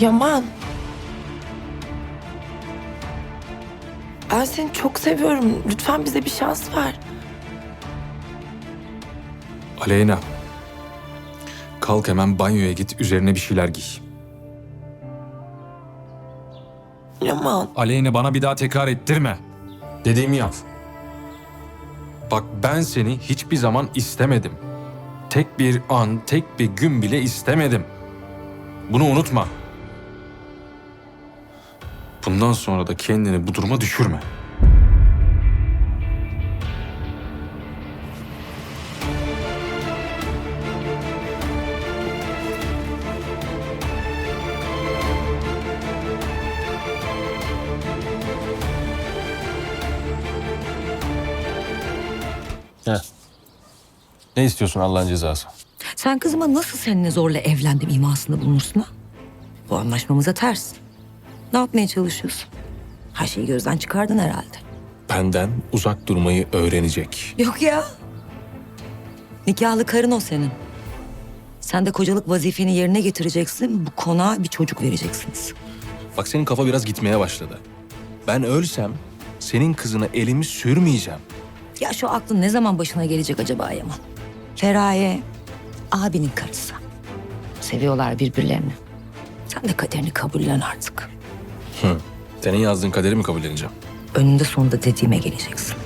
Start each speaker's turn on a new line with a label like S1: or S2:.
S1: Yaman. Ben seni çok seviyorum. Lütfen bize bir şans ver.
S2: Aleyna. Kalk hemen banyoya git, üzerine bir şeyler giy.
S1: Yaman.
S2: Aleyna bana bir daha tekrar ettirme. Dediğimi yap. Bak ben seni hiçbir zaman istemedim. Tek bir an, tek bir gün bile istemedim. Bunu unutma. Bundan sonra da kendini bu duruma düşürme.
S3: Heh. Ne istiyorsun Allah'ın cezası?
S4: Sen kızıma nasıl seninle zorla evlendim imasında bulunursun ha? Bu anlaşmamıza ters. Ne yapmaya çalışıyorsun? Her şeyi gözden çıkardın herhalde.
S3: Benden uzak durmayı öğrenecek.
S4: Yok ya. Nikahlı karın o senin. Sen de kocalık vazifeni yerine getireceksin. Bu konağa bir çocuk vereceksiniz.
S3: Bak senin kafa biraz gitmeye başladı. Ben ölsem senin kızına elimi sürmeyeceğim.
S4: Ya şu aklın ne zaman başına gelecek acaba Yaman? Feraye abinin karısı. Seviyorlar birbirlerini. Sen de kaderini kabullen artık.
S3: Senin yazdığın kaderi mi kabul edeceğim?
S4: Önünde sonunda dediğime geleceksin.